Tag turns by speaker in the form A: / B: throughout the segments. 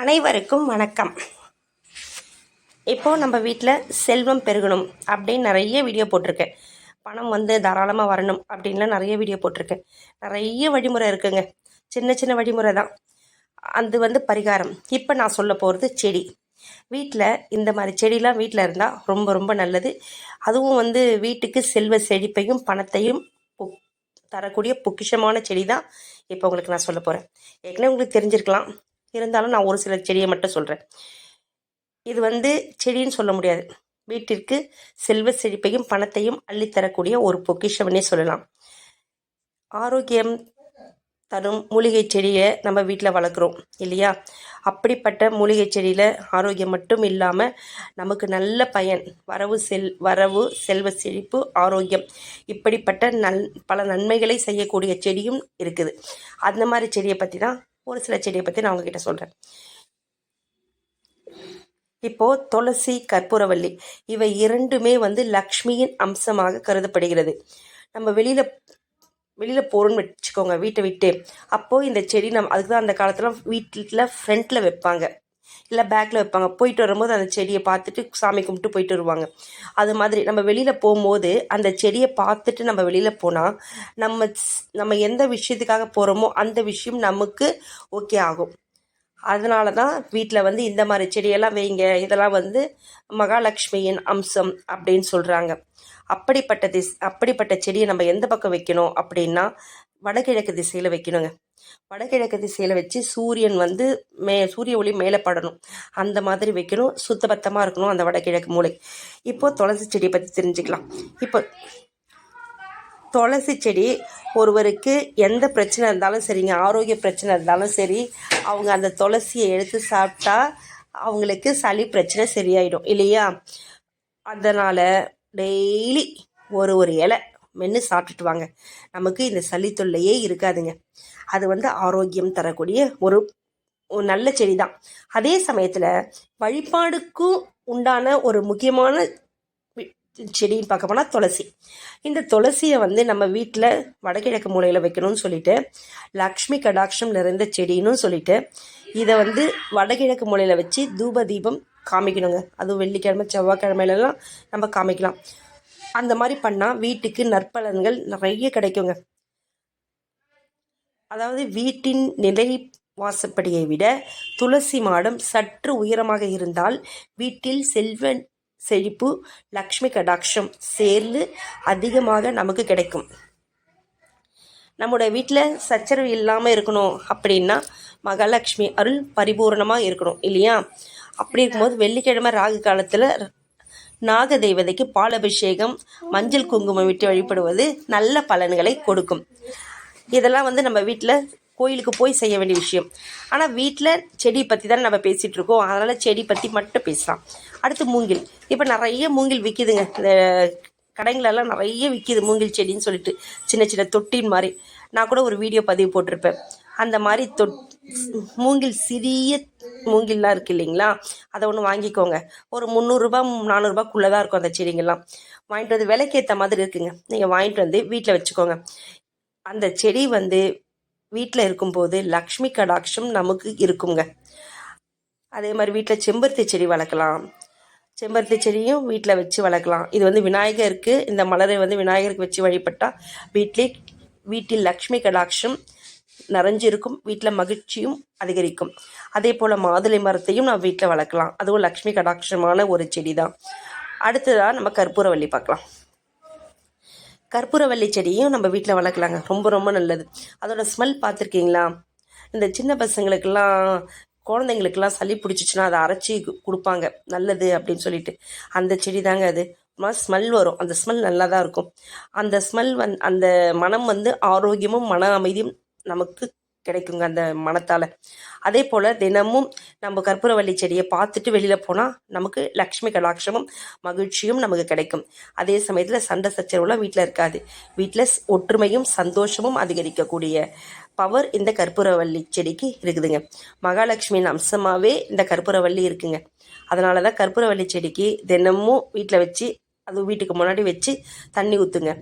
A: அனைவருக்கும் வணக்கம். இப்போது நம்ம வீட்டில் செல்வம் பெருகணும் அப்படின்னு நிறைய வீடியோ போட்டிருக்கேன் பணம் வந்து தாராளமாக வரணும் அப்படின்லாம் நிறைய வீடியோ போட்டிருக்கேன் நிறைய வழிமுறை இருக்குங்க. சின்ன சின்ன வழிமுறை தான். அது வந்து பரிகாரம். இப்போ நான் சொல்ல போகிறது செடி. வீட்டில் இந்த மாதிரி செடிலாம் வீட்டில் இருந்தால் ரொம்ப ரொம்ப நல்லது. அதுவும் வந்து வீட்டுக்கு செல்வ செழிப்பையும் பணத்தையும் பொ- தரக்கூடிய பொக்கிஷமான செடி தான் இப்போ உங்களுக்கு நான் சொல்ல போகிறேன் ஏற்கனவே உங்களுக்கு தெரிஞ்சிருக்கலாம். இருந்தாலும் நான் ஒரு சில செடியை மட்டும் சொல்கிறேன் இது வந்து செடின்னு சொல்ல முடியாது. வீட்டிற்கு செல்வ செழிப்பையும் பணத்தையும் அள்ளித்தரக்கூடிய ஒரு பொக்கிஷம்னே சொல்லலாம். ஆரோக்கியம் தரும் மூலிகை செடியை நம்ம வீட்டில் வளர்க்குறோம் இல்லையா? அப்படிப்பட்ட மூலிகை செடியில் ஆரோக்கியம் மட்டும் இல்லாமல் நமக்கு நல்ல பயன் வரவு செல் வரவு செல்வ செழிப்பு ஆரோக்கியம். இப்படிப்பட்ட நல் பல நன்மைகளை செய்யக்கூடிய செடியும் இருக்குது. அந்த மாதிரி செடியை பற்றி தான் ஒரு சில செடியை பற்றி நான் உங்ககிட்ட சொல்கிறேன் இப்போ துளசி கற்பூரவள்ளி இவை இரண்டுமே வந்து லக்ஷ்மியின் அம்சமாக கருதப்படுகிறது. நம்ம வெளியில் வெளியில் போறோம்னு வச்சுக்கோங்க வீட்டை விட்டு. அப்போது இந்த செடி நம்ம அதுக்கு தான் அந்த காலத்தில் வீட்டில் ஃப்ரண்ட்டில் வைப்பாங்க. இல்லை பேக்கில் வைப்பாங்க. போயிட்டு வரும்போது அந்த செடியை பார்த்துட்டு சாமி கும்பிட்டு போயிட்டு வருவாங்க. அது மாதிரி நம்ம வெளியில் போகும்போது அந்த செடியை பார்த்துட்டு நம்ம வெளியில் போனால் நம்ம ஸ்- நம்ம எந்த விஷயத்துக்காக போகிறோமோ அந்த விஷயம் நமக்கு ஓகே ஆகும். அதனால தான் வீட்டில் வந்து இந்த மாதிரி செடியெல்லாம் வைங்க. இதெல்லாம் வந்து மகாலட்சுமியின் அம்சம் அப்படின்னு சொல்கிறாங்க அப்படிப்பட்ட திஸ் அப்படிப்பட்ட செடியை நம்ம எந்த பக்கம் வைக்கணும் அப்படின்னா வடகிழக்கு திசையில் வைக்கணுங்க. வடகிழக்கு திசையில் வச்சு சூரியன் வந்து மே சூரிய ஒளி மேலே படணும். அந்த மாதிரி வைக்கணும். சுத்தபத்தமாக இருக்கணும் அந்த வடகிழக்கு மூலை இப்போ துளசி செடியை பற்றி தெரிஞ்சுக்கலாம். இப்போ துளசி செடி ஒருவருக்கு எந்த பிரச்சனை இருந்தாலும் சரிங்க ஆரோக்கிய பிரச்சனை இருந்தாலும் சரி அவங்க அந்த துளசியை எடுத்து சாப்பிட்டா அவங்களுக்கு சளி பிரச்சனை சரியாயிடும். இல்லையா? அதனால் டெய்லி ஒரு ஒரு இலை மென்று சாப்பிட்டுட்டு வாங்க நமக்கு இந்த சளி தொல்லையே இருக்காதுங்க. அது வந்து ஆரோக்கியம் தரக்கூடிய ஒரு ஒரு நல்ல செடி தான் அதே சமயத்தில் வழிபாடுக்கும் உண்டான ஒரு முக்கியமான செடின்னு பார்க்க போனால் துளசி. இந்த துளசியை வந்து நம்ம வீட்டில் வடகிழக்கு மூலையில் வைக்கணும்னு சொல்லிட்டு லக்ஷ்மி கடாட்சம் நிறைந்த செடின்னு சொல்லிட்டு இதை வந்து வடகிழக்கு மூலையில் வச்சு தூப தீபம் காமிக்கணுங்க. அதுவும் வெள்ளிக்கிழமை செவ்வாய்க்கிழமையிலலாம் நம்ம காமிக்கலாம். அந்த மாதிரி பண்ணால் வீட்டுக்கு நற்பலன்கள் நிறைய கிடைக்குங்க. அதாவது வீட்டின் நிலை வாசப்படியை விட துளசி மாடம் சற்று உயரமாக இருந்தால் வீட்டில் செல்வ செழிப்பு லக்ஷ்மி கடாட்சம் சேர்ந்து அதிகமாக நமக்கு கிடைக்கும். நம்மளோட வீட்டில் சச்சரவு இல்லாமல் இருக்கணும் அப்படின்னா மகாலட்சுமி அருள் பரிபூரணமாக இருக்கணும் இல்லையா? அப்படி இருக்கும்போது வெள்ளிக்கிழமை ராகு காலத்தில் நாக தெய்வதைக்கு பால் அபிஷேகம் மஞ்சள் குங்குமம் விட்டு வழிபடுவது நல்ல பலன்களை கொடுக்கும். இதெல்லாம் வந்து நம்ம வீட்டில் கோயிலுக்கு போய் செய்ய வேண்டிய விஷயம். ஆனால் வீட்டில் செடி பற்றி தானே நம்ம பேசிகிட்டு இருக்கோம். அதனால் செடி பற்றி மட்டும் பேசலாம். அடுத்து மூங்கில். இப்போ நிறைய மூங்கில் விற்கிதுங்க இந்த கடைங்களெல்லாம் நிறைய விற்கிது மூங்கில் செடின்னு சொல்லிட்டு. சின்ன சின்ன தொட்டின் மாதிரி. நான் கூட ஒரு வீடியோ பதிவு போட்டிருப்பேன். அந்த மாதிரி தொட் மூங்கில் சிறிய மூங்கில்லாம் இருக்கு இல்லைங்களா? அதை ஒன்று வாங்கிக்கோங்க. ஒரு முந்நூறுரூபா நானூறுரூபாக்குள்ளே தான் இருக்கும் அந்த செடிங்கெல்லாம். வாங்கிட்டு வந்து விலைக்கேற்ற மாதிரி இருக்குங்க. நீங்கள் வாங்கிட்டு வந்து வீட்டில் வச்சுக்கோங்க. அந்த செடி வந்து வீட்டில் இருக்கும்போது லக்ஷ்மி கடாட்சம் நமக்கு இருக்குங்க. அதே மாதிரி வீட்டில் செம்பருத்தி செடி வளர்க்கலாம். செம்பருத்தி செடியும் வீட்டில் வச்சு வளர்க்கலாம். இது வந்து விநாயகருக்கு இந்த மலரை வந்து விநாயகருக்கு வச்சு வழிபட்டால் வீட்டிலே வீட்டில் லக்ஷ்மி கடாட்சம் நிறைஞ்சிருக்கும். வீட்டில் மகிழ்ச்சியும் அதிகரிக்கும். அதே போல் மாதுளை மரத்தையும் நம்ம வீட்டில் வளர்க்கலாம். அதுவும் லக்ஷ்மி கடாட்சமான ஒரு செடி தான் அடுத்ததாக நம்ம கற்பூரவள்ளி பார்க்கலாம். கற்பூரவள்ளி செடியும் நம்ம வீட்டில் வளர்க்கலாங்க. ரொம்ப ரொம்ப நல்லது. அதோட ஸ்மெல் பார்த்துருக்கீங்களா? இந்த சின்ன பசங்களுக்கெல்லாம் குழந்தைங்களுக்கெல்லாம் சளி பிடிச்சிச்சின்னா அதை அரைச்சி கு- கொடுப்பாங்க. நல்லது அப்படின்னு சொல்லிட்டு. அந்த செடி தாங்க அது ஸ்மெல் வரும். அந்த ஸ்மெல் நல்லா தான் இருக்கும். அந்த ஸ்மெல் வந் அந்த மனம் வந்து ஆரோக்கியமும் மன அமைதியும் நமக்கு கிடைக்குங்க அந்த மனத்தால். அதே போல் தினமும் நம்ம கற்பூரவள்ளி செடியை பார்த்துட்டு வெளியில் போனால் நமக்கு லக்ஷ்மி கடாட்சமும் மகிழ்ச்சியும் நமக்கு கிடைக்கும். அதே சமயத்தில் சண்டை சச்சரவுலாம் வீட்டில் இருக்காது. வீட்டில் ஒற்றுமையும் சந்தோஷமும் அதிகரிக்கக்கூடிய பவர் இந்த கற்பூரவள்ளி செடிக்கு இருக்குதுங்க. மகாலட்சுமியின் அம்சமாகவே இந்த கற்பூரவள்ளி இருக்குங்க. அதனால தான் கற்பூரவள்ளி செடிக்கு தினமும் வீட்டில் வச்சு அது வீட்டுக்கு முன்னாடி வச்சு தண்ணி ஊற்றுங்க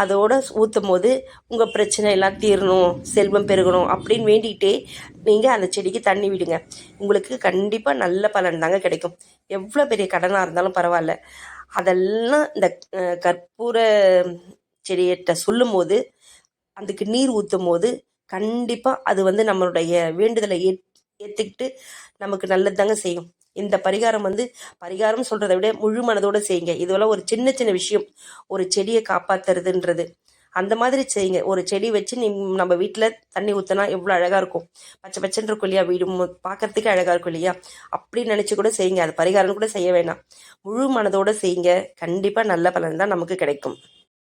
A: அதோட ஊற்றும் போது உங்கள் பிரச்சனை எல்லாம் தீரணும் செல்வம் பெருகணும் அப்படின்னு வேண்டிகிட்டே நீங்கள் அந்த செடிக்கு தண்ணி விடுங்க. உங்களுக்கு கண்டிப்பாக நல்ல பலன் தாங்க கிடைக்கும். எவ்வளோ பெரிய கடனாக இருந்தாலும் பரவாயில்ல. அதெல்லாம் இந்த கற்பூர செடியிட்ட சொல்லும் போது அதுக்கு நீர் ஊற்றும் போது கண்டிப்பாக அது வந்து நம்மளுடைய வேண்டுதலை ஏ ஏற்றுக்கிட்டு நமக்கு நல்லது தாங்க செய்யும். இந்த பரிகாரம் வந்து பரிகாரம் சொல்கிறத விட முழு மனதோடு செய்யுங்க. இதுவெல்லாம் ஒரு சின்ன சின்ன விஷயம். ஒரு செடியை காப்பாற்றுறதுன்றது அந்த மாதிரி செய்யுங்க. ஒரு செடி வச்சு நீ நம்ம வீட்டில் தண்ணி ஊற்றினா எவ்வளோ அழகாக இருக்கும். பச்சை பச்சைன்னு இருக்கும் இல்லையா? வீடு மு- பார்க்கறதுக்கு அழகாக இருக்கும் இல்லையா? அப்படி நினச்சி கூட செய்யுங்க. அது பரிகாரம் கூட செய்ய வேணாம். முழு மனதோடு செய்யுங்க. கண்டிப்பாக நல்ல பலன் தான் நமக்கு கிடைக்கும்.